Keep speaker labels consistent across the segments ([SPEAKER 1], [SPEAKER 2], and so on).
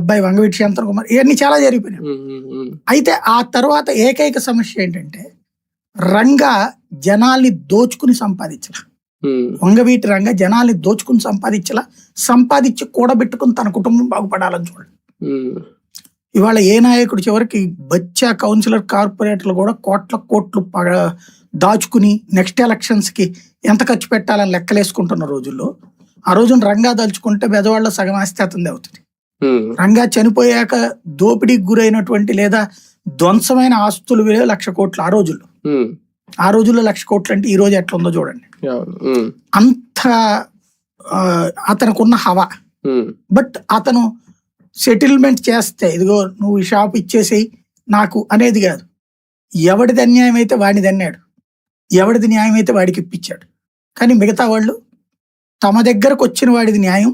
[SPEAKER 1] అబ్బాయి వంగవీటి శాంతన్ కుమార్ ఇవన్నీ చాలా జరిగిపోయినాయి. అయితే ఆ తర్వాత ఏకైక సమస్య ఏంటంటే రంగా జనాల్ని దోచుకుని సంపాదించాల
[SPEAKER 2] ఉమ్,
[SPEAKER 1] వంగవీటి రంగ జనాల్ని దోచుకుని సంపాదించాల సంపాదించి కూడబెట్టుకుని తన కుటుంబం బాగుపడాలని చూడండి ఇవాళ ఏ నాయకుడు చివరికి బచ్చా కౌన్సిలర్ కార్పొరేటర్లు కూడా కోట్ల కోట్లు దాచుకుని నెక్స్ట్ ఎలక్షన్స్కి ఎంత ఖర్చు పెట్టాలని లెక్కలేసుకుంటున్న రోజుల్లో ఆ రోజున రంగా దలుచుకుంటే బెదవాళ్ళ సగం ఆస్తి అతంది అవుతుంది. రంగా చనిపోయాక దోపిడీకి గురైనటువంటి లేదా ధ్వంసమైన ఆస్తులు విలువ లక్ష కోట్లు ఆ రోజుల్లో. ఆ రోజుల్లో లక్ష కోట్లు అంటే ఈ రోజు ఎట్లా ఉందో చూడండి అంత ఆ, అతనికి హవా. బట్ అతను సెటిల్మెంట్ చేస్తే ఇదిగో నువ్వు ఈ షాప్ ఇచ్చేసేయి నాకు అనేది కాదు. ఎవడిది అన్యాయం అయితే వాడిది అన్నాడు ఎవడిది న్యాయం అయితే వాడికి ఇప్పించాడు. కానీ మిగతా వాళ్ళు తమ దగ్గరకు వచ్చిన వాడిది న్యాయం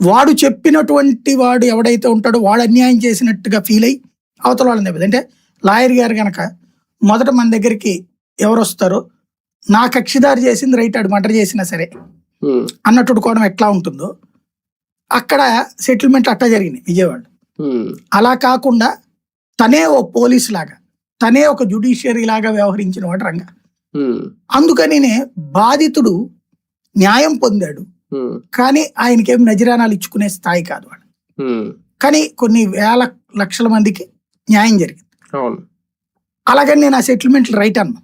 [SPEAKER 1] వాడు చెప్పినటువంటి వాడు ఎవడైతే ఉంటాడో వాడు అన్యాయం చేసినట్టుగా ఫీల్ అయ్యి అవతల వాళ్ళని దెబ్బతి అంటే లాయర్ గారు గనక మొదట మన దగ్గరికి ఎవరు వస్తారో నా కక్షిదారు చేసింది రైట్ ఆడు మర్డర్ చేసినా సరే
[SPEAKER 2] ఉమ్,
[SPEAKER 1] అన్నట్టు కోణం ఎట్లా ఉంటుందో అక్కడ సెటిల్మెంట్ అట్టా జరిగింది విజయవాడ. అలా కాకుండా తనే ఓ పోలీస్ లాగా తనే ఒక జుడిషియరీ లాగా వ్యవహరించిన వాడు రంగ. అందుకనినే బాధితుడు న్యాయం పొందాడు. కానీ ఆయనకేం నజరానాలు ఇచ్చుకునే స్థాయి కాదు వాడు. కానీ కొన్ని వేల లక్షల మందికి న్యాయం జరిగింది. అలాగని నేను ఆ సెటిల్మెంట్ రైట్ అన్నా.